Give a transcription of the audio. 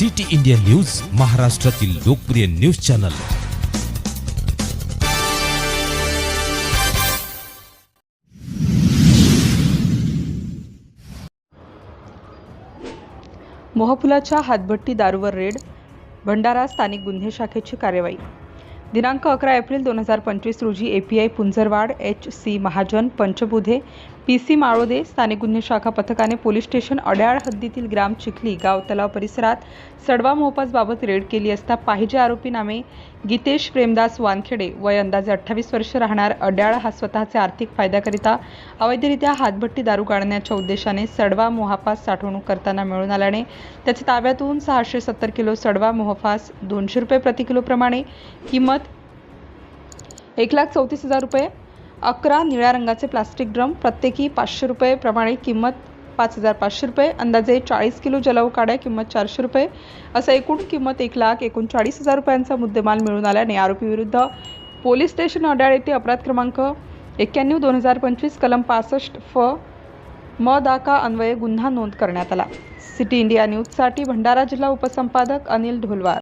City India news महाराष्ट्रातील लोकप्रिय news channel. मोहफुलाच्या हातभट्टी दारूवर रेड भंडारा स्थानिक गुन्हे शाखेची कार्यवाही. दिनांक अकरा एप्रिल दोन हजार पंचवीस रोजी A P I Punjarwad H C Mahajan Panchbudhe P C Malode स्थानिक गुन्हे शाखा पथकाने पोलीस स्टेशन अड्याळ हद्दीतील ग्राम चिखली गाव तलाव परिसरात सडवा मोहपासबाबत रेड केली असता पाहिजे आरोपी नामे गीतेश प्रेमदास वानखेडे वय अंदाजे अठ्ठावीस वर्ष राहणार अड्याळ हा स्वतःचे आर्थिक फायद्याकरिता अवैधरित्या हातभट्टी दारू काढण्याच्या उद्देशाने सडवा मोहापास साठवणूक करताना मिळून आल्याने त्याच्या ताब्यातून सहाशे सत्तर किलो सडवा मोहफास दोनशे रुपये प्रति किलोप्रमाणे किंमत एक लाख चौतीस हजार रुपये अकरा निळ्या रंगाचे प्लास्टिक ड्रम प्रत्येकी पाचशे रुपये प्रमाणे किंमत पाच हजार पाचशे रुपये अंदाजे चाळीस किलो जलव काड्या किंमत चारशे रुपये. असं एकूण किंमत एक लाख एकोणचाळीस हजार रुपयांचा मुद्देमाल मिळून आल्याने आरोपीविरुद्ध पोलीस स्टेशन अड्याळ येथे अपराध क्रमांक एक्क्याण्णव दोन हजार पंचवीस कलम पासष्ट फ म दाका अन्वये गुन्हा नोंद करण्यात आला. सिटी इंडिया न्यूजसाठी भंडारा जिल्हा उपसंपादक अनिल ढोलवार.